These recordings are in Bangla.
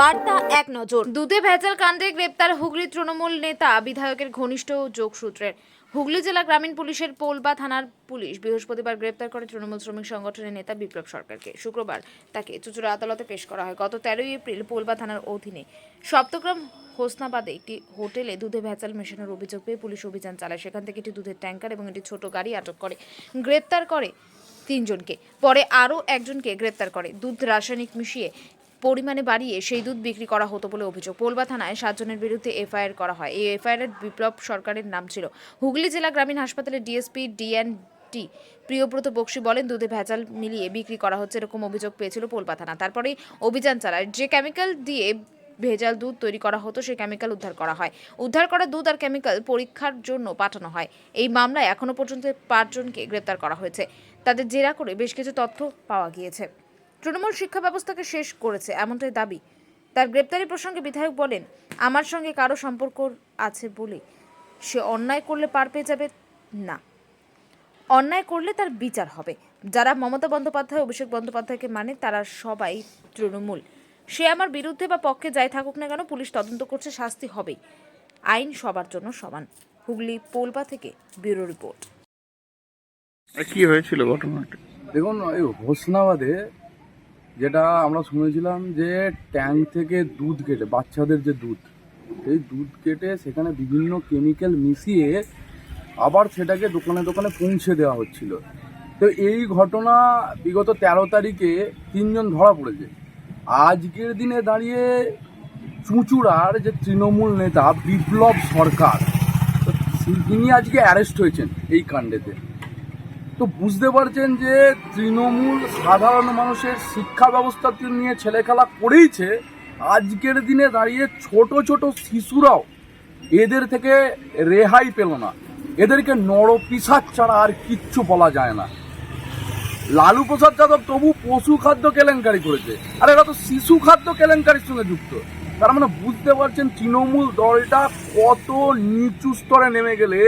বার্তা এক নজর। দুধে ভেজাল কাণ্ডে গ্রেপ্তার হুগলি তৃণমূল নেতা, বিধায়কের ঘনিষ্ঠ যোগসূত্রের। হুগলি জেলা গ্রামীণ পুলিশের পোলবা থানার পুলিশ বৃহস্পতিবার গ্রেপ্তার করে তৃণমূল শ্রমিক সংগঠনের নেতা বিপ্লব সরকারকে। শুক্রবার তাকে চুচুড়া আদালতে পেশ করা হয়। গত তেরোই এপ্রিল পোলবা থানার অধীনে সপ্তগ্রাম হোসনাবাদে একটি হোটেলে দুধে ভেজাল মেশানোর অভিযোগ পেয়ে পুলিশ অভিযান চালায়। সেখান থেকে একটি দুধের ট্যাঙ্কার এবং একটি ছোট গাড়ি আটক করে। গ্রেপ্তার করে তিনজনকে। পরে আরও একজনকে গ্রেপ্তার করে। দুধ রাসায়নিক মিশিয়ে পরিমাণে বাড়িয়ে সেই দুধ বিক্রি করা হতো বলে অভিযোগ। পোলবা থানায় সাতজনের বিরুদ্ধে এফআইআর করা হয়। এই এফআইআর বিপ্লব সরকারের নাম ছিল। হুগলি জেলা গ্রামীণ হাসপাতালের DSP DN T Priyabrata Bakshi বলেন, দুধে ভেজাল মিলিয়ে বিক্রি করা হচ্ছে এরকম অভিযোগ পেয়েছিল পোলবা থানা। তারপরেই অভিযান চালায়। যে কেমিক্যাল দিয়ে ভেজাল দুধ তৈরি করা হতো সেই কেমিক্যাল উদ্ধার করা হয়। উদ্ধার করা দুধ আর কেমিক্যাল পরীক্ষার জন্য পাঠানো হয়। এই মামলায় এখনও পর্যন্ত পাঁচজনকে গ্রেপ্তার করা হয়েছে। তাদের জেরা করে বেশ কিছু তথ্য পাওয়া গিয়েছে। তৃণমূল শিক্ষা ব্যবস্থাকে শেষ করেছে এমনটাই দাবি। তার গ্রেপ্তারি প্রসঙ্গে বিধায়ক বলেন আমার সঙ্গে কারও সম্পর্ক আছে বলে সে অন্যায় করলে পার পেয়ে যাবে না। অন্যায় করলে তার বিচার হবে। যারা মমতা বন্দ্যোপাধ্যায় অভিষেক বন্দ্যোপাধ্যায়কে মানে তারা সবাই তৃণমূল। সে আমার বিরুদ্ধে বা পক্ষে যাই থাকুক না কেন পুলিশ তদন্ত করছে শাস্তি হবেই। আইন সবার জন্য সমান। হুগলি পোলবা থেকে ব্যুরো রিপোর্ট। কি হয়েছিল ঘটনাটা? দেখুন এই হোসনাবাদে যেটা আমরা শুনেছিলাম যে ট্যাঙ্ক থেকে দুধ কেটে, বাচ্চাদের যে দুধ, সেই দুধ কেটে সেখানে বিভিন্ন কেমিক্যাল মিশিয়ে আবার সেটাকে দোকানে দোকানে পৌঁছে দেওয়া হচ্ছিল। তো এই ঘটনা বিগত তেরো তারিখে তিনজন ধরা পড়েছে। আজকের দিনে দাঁড়িয়ে চুঁচুড়ার যে তৃণমূল নেতা বিপ্লব সরকার তিনি আজকে অ্যারেস্ট হয়েছেন এই কাণ্ডেতে। তো বুঝতে পারছেন যে তৃণমূল সাধারণ মানুষের শিক্ষা ব্যবস্থা নিয়ে ছেলেখেলা করেইছে, আজকের দিনে দাঁড়িয়ে ছোট ছোট শিশুরাও এদের থেকে রেহাই পেল না। এদেরকে নরপিসার ছাড়া আর কিচ্ছু বলা যায় না। লালু প্রসাদ যাদব তবু পশু খাদ্য কেলেঙ্কারি করেছে। আর এরা তো শিশু খাদ্য কেলেঙ্কারির সঙ্গে যুক্ত। তার মানে বুঝতে পারছেন তৃণমূল দলটা কত নিচু স্তরে নেমে গেলে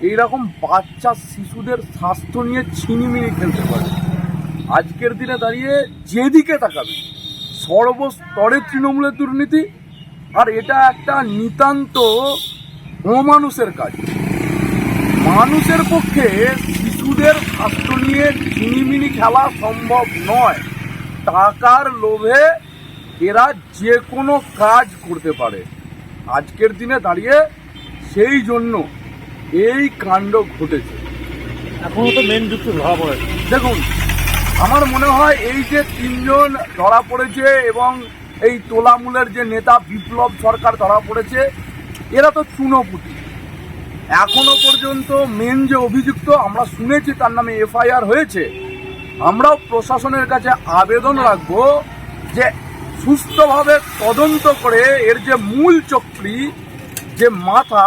এইরকম বাচ্চা শিশুদের স্বাস্থ্য নিয়ে ছিনিমিনি খেলতে পারে। আজকের দিনে দাঁড়িয়ে যেদিকে তাকাবে, সর্বস্তরে তৃণমূলের দুর্নীতি, আর এটা একটা নিতান্ত অমানুষের কাজ। মানুষের পক্ষে শিশুদের স্বাস্থ্য নিয়ে ঝিনিমিনি খেলা সম্ভব নয়। টাকার লোভে এরা যে কোনো কাজ করতে পারে। আজকের দিনে দাঁড়িয়ে সেই জন্য এই কাণ্ড ঘটেছে। এখনও তো মেন যুক্ত ধরা পড়ে দেখুন আমার মনে হয় এই যে তিনজন ধরা পড়েছে এবং এই তোলামূলের যে নেতা বিপ্লব সরকার ধরা পড়েছে এরা তো চুনোপুটি এখনও পর্যন্ত মেন যে অভিযুক্ত আমরা শুনেছি তার নামে এফআইআর হয়েছে। আমরাও প্রশাসনের কাছে আবেদন রাখব যে সুস্থভাবে তদন্ত করে এর যে মূল চক্রী যে মাথা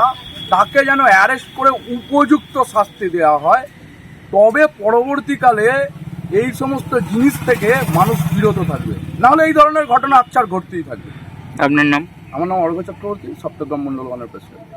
তাকে যেন অ্যারেস্ট করে উপযুক্ত শাস্তি দেওয়া হয়। তবে পরবর্তীকালে এই সমস্ত জিনিস থেকে মানুষ বিরত থাকবে। নাহলে এই ধরনের ঘটনা আচ্ছার ঘটতেই থাকবে। আপনার নাম? আমার নাম অর্ঘ চক্রবর্তী সপ্তগ্রাম মন্ডল ওয়ানের প্রেসিডেন্ট।